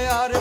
yar